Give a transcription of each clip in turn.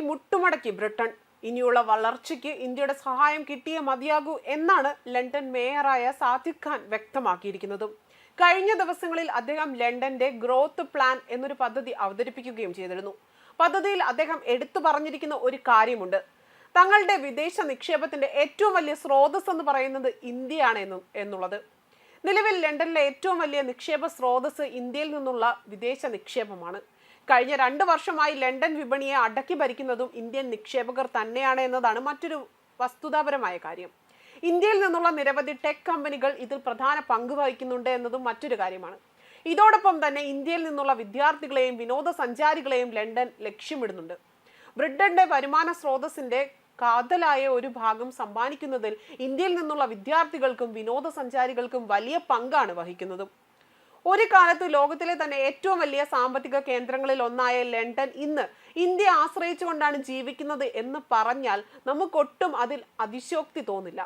മുട്ടുമടക്കി Britain. ഇനിയുള്ള വളർച്ചയ്ക്ക് ഇന്ത്യയുടെ സഹായം കിട്ടിയേ മതിയാകൂ എന്നാണ് ലണ്ടൻ മേയറായ സാദിഖ് ഖാൻ വ്യക്തമാക്കിയിരിക്കുന്നത്. കഴിഞ്ഞ ദിവസങ്ങളിൽ അദ്ദേഹം ലണ്ടന്റെ ഗ്രോത്ത് പ്ലാൻ എന്നൊരു പദ്ധതി അവതരിപ്പിക്കുകയും ചെയ്തിരുന്നു. പദ്ധതിയിൽ അദ്ദേഹം എടുത്തു പറഞ്ഞിരിക്കുന്ന ഒരു കാര്യമുണ്ട്. തങ്ങളുടെ വിദേശ നിക്ഷേപത്തിന്റെ ഏറ്റവും വലിയ സ്രോതസ് എന്ന് പറയുന്നത് ഇന്ത്യയാണ് എന്നും എന്നുള്ളത്. നിലവിൽ ലണ്ടനിലെ ഏറ്റവും വലിയ നിക്ഷേപ സ്രോതസ് ഇന്ത്യയിൽ നിന്നുള്ള വിദേശ നിക്ഷേപമാണ്. കഴിഞ്ഞ രണ്ട് വർഷമായി ലണ്ടൻ വിപണിയെ അടക്കി ഭരിക്കുന്നതും ഇന്ത്യൻ നിക്ഷേപകർ തന്നെയാണ് എന്നതാണ് മറ്റൊരു വസ്തുതാപരമായ കാര്യം. ഇന്ത്യയിൽ നിന്നുള്ള നിരവധി ടെക് കമ്പനികൾ ഇതിൽ പ്രധാന പങ്ക് വഹിക്കുന്നുണ്ട് എന്നതും മറ്റൊരു കാര്യമാണ്. ഇതോടൊപ്പം തന്നെ ഇന്ത്യയിൽ നിന്നുള്ള വിദ്യാർത്ഥികളെയും വിനോദസഞ്ചാരികളെയും ലണ്ടൻ ലക്ഷ്യമിടുന്നുണ്ട്. ബ്രിട്ടന്റെ വരുമാന സ്രോതസ്സിന്റെ കാതലായ ഒരു ഭാഗം സമ്മാനിക്കുന്നതിൽ ഇന്ത്യയിൽ നിന്നുള്ള വിദ്യാർത്ഥികൾക്കും വിനോദസഞ്ചാരികൾക്കും വലിയ പങ്കാണ് വഹിക്കുന്നതും. ഒരു കാലത്ത് ലോകത്തിലെ തന്നെ ഏറ്റവും വലിയ സാമ്പത്തിക കേന്ദ്രങ്ങളിൽ ഒന്നായ ലണ്ടൻ ഇന്ന് ഇന്ത്യ ആശ്രയിച്ചുകൊണ്ടാണ് ജീവിക്കുന്നത് എന്ന് പറഞ്ഞാൽ നമുക്കൊട്ടും അതിൽ അതിശോക്തി തോന്നില്ല.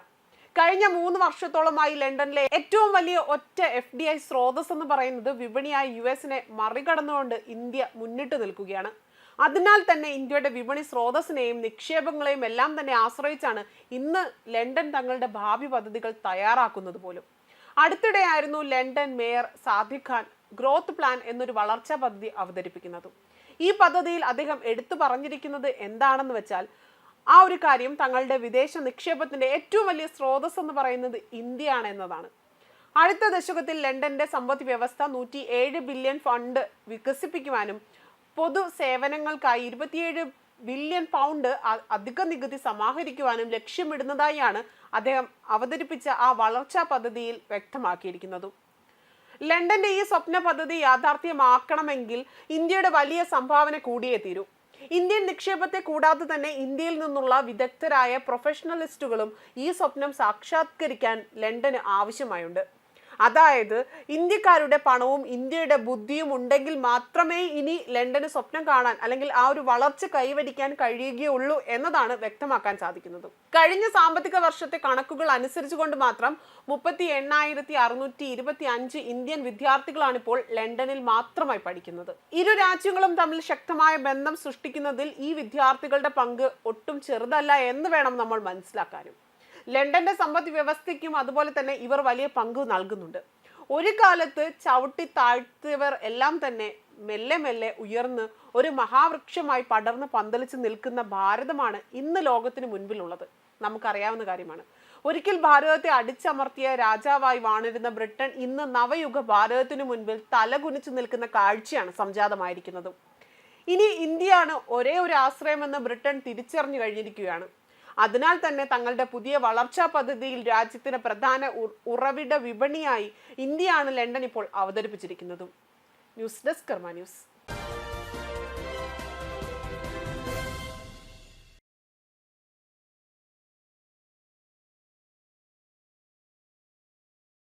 കഴിഞ്ഞ മൂന്ന് വർഷത്തോളമായി ലണ്ടനിലെ ഏറ്റവും വലിയ ഒറ്റ എഫ് ഡി ഐ സ്രോതസ് എന്ന് പറയുന്നത് വിപണിയായ യു എസിനെ മറികടന്നുകൊണ്ട് ഇന്ത്യ മുന്നിട്ട് നിൽക്കുകയാണ്. അതിനാൽ തന്നെ ഇന്ത്യയുടെ വിപണി സ്രോതസ്സിനെയും നിക്ഷേപങ്ങളെയും എല്ലാം തന്നെ ആശ്രയിച്ചാണ് ഇന്ന് ലണ്ടൻ തങ്ങളുടെ ഭാവി പദ്ധതികൾ തയ്യാറാക്കുന്നത് പോലും. അടുത്തിടെയായിരുന്നു London mayor Sadiq Khan growth plan എന്നൊരു വളർച്ചാ പദ്ധതി അവതരിപ്പിക്കുന്നതും. ഈ പദ്ധതിയിൽ അദ്ദേഹം എടുത്തു പറഞ്ഞിരിക്കുന്നത് എന്താണെന്ന് വെച്ചാൽ ആ ഒരു കാര്യം തങ്ങളുടെ വിദേശ നിക്ഷേപത്തിന്റെ ഏറ്റവും വലിയ സ്രോതസ് എന്ന് പറയുന്നത് ഇന്ത്യയാണ് എന്നതാണ്. അടുത്ത ദശകത്തിൽ ലണ്ടന്റെ സമ്പദ് വ്യവസ്ഥ നൂറ്റി ഏഴ് ബില്യൺ ഫണ്ട് വികസിപ്പിക്കുവാനും പൊതു സേവനങ്ങൾക്കായി ഇരുപത്തിയേഴ് ബില്യൺ പൗണ്ട് അധിക നികുതി സമാഹരിക്കുവാനും ലക്ഷ്യമിടുന്നതായാണ് അദ്ദേഹം അവതരിപ്പിച്ച ആ വളർച്ചാ പദ്ധതിയിൽ വ്യക്തമാക്കിയിരിക്കുന്നത്. ലണ്ടന്റെ ഈ സ്വപ്ന പദ്ധതി യാഥാർത്ഥ്യമാക്കണമെങ്കിൽ ഇന്ത്യയുടെ വലിയ സംഭാവന കൂടിയേ തീരൂ. ഇന്ത്യൻ നിക്ഷേപത്തെ കൂടാതെ തന്നെ ഇന്ത്യയിൽ നിന്നുള്ള വിദഗ്ധരായ പ്രൊഫഷണലിസ്റ്റുകളും ഈ സ്വപ്നം സാക്ഷാത്കരിക്കാൻ ലണ്ടന് ആവശ്യമായുണ്ട്. അതായത് ഇന്ത്യക്കാരുടെ പണവും ഇന്ത്യയുടെ ബുദ്ധിയും ഉണ്ടെങ്കിൽ മാത്രമേ ഇനി ലണ്ടന് സ്വപ്നം കാണാൻ അല്ലെങ്കിൽ ആ ഒരു വളർച്ച കൈവരിക്കാൻ കഴിയുകയുള്ളൂ എന്നതാണ് വ്യക്തമാക്കാൻ സാധിക്കുന്നത്. കഴിഞ്ഞ സാമ്പത്തിക വർഷത്തെ കണക്കുകൾ അനുസരിച്ചുകൊണ്ട് മാത്രം മുപ്പത്തി എണ്ണായിരത്തി അറുന്നൂറ്റി ഇരുപത്തി അഞ്ച് ഇന്ത്യൻ വിദ്യാർത്ഥികളാണ് ഇപ്പോൾ ലണ്ടനിൽ മാത്രമായി പഠിക്കുന്നത്. ഇരു രാജ്യങ്ങളും തമ്മിൽ ശക്തമായ ബന്ധം സൃഷ്ടിക്കുന്നതിൽ ഈ വിദ്യാർത്ഥികളുടെ പങ്ക് ഒട്ടും ചെറുതല്ല എന്ന് വേണം നമ്മൾ മനസ്സിലാക്കാനും. ലണ്ടന്റെ സമ്പദ് വ്യവസ്ഥയ്ക്കും അതുപോലെ തന്നെ ഇവർ വലിയ പങ്ക് നൽകുന്നുണ്ട്. ഒരു കാലത്ത് ചവിട്ടി താഴ്ത്തിയവർ എല്ലാം തന്നെ മെല്ലെ മെല്ലെ ഉയർന്ന് ഒരു മഹാവൃക്ഷമായി പടർന്ന് പന്തലിച്ച് നിൽക്കുന്ന ഭാരതമാണ് ഇന്ന് ലോകത്തിന് മുൻപിലുള്ളത്. നമുക്കറിയാവുന്ന കാര്യമാണ്. ഒരിക്കൽ ഭാരതത്തെ അടിച്ചമർത്തിയ രാജാവായി വാണിരുന്ന ബ്രിട്ടൻ ഇന്ന് നവയുഗ ഭാരതത്തിനു മുൻപിൽ തലകുനിച്ചു നിൽക്കുന്ന കാഴ്ചയാണ് സംജാതമായിരിക്കുന്നത്. ഇനി ഇന്ത്യയാണ് ഒരേ ഒരു ആശ്രയമെന്ന് ബ്രിട്ടൻ തിരിച്ചറിഞ്ഞു കഴിഞ്ഞിരിക്കുകയാണ്. അതിനാൽ തന്നെ തങ്ങളുടെ പുതിയ വളർച്ചാ പദ്ധതിയിൽ രാജ്യത്തിന് പ്രധാന ഉറവിട വിപണിയായി ഇന്ത്യയാണ് ലണ്ടൻ ഇപ്പോൾ അവതരിപ്പിച്ചിരിക്കുന്നതും. News desk Karma news.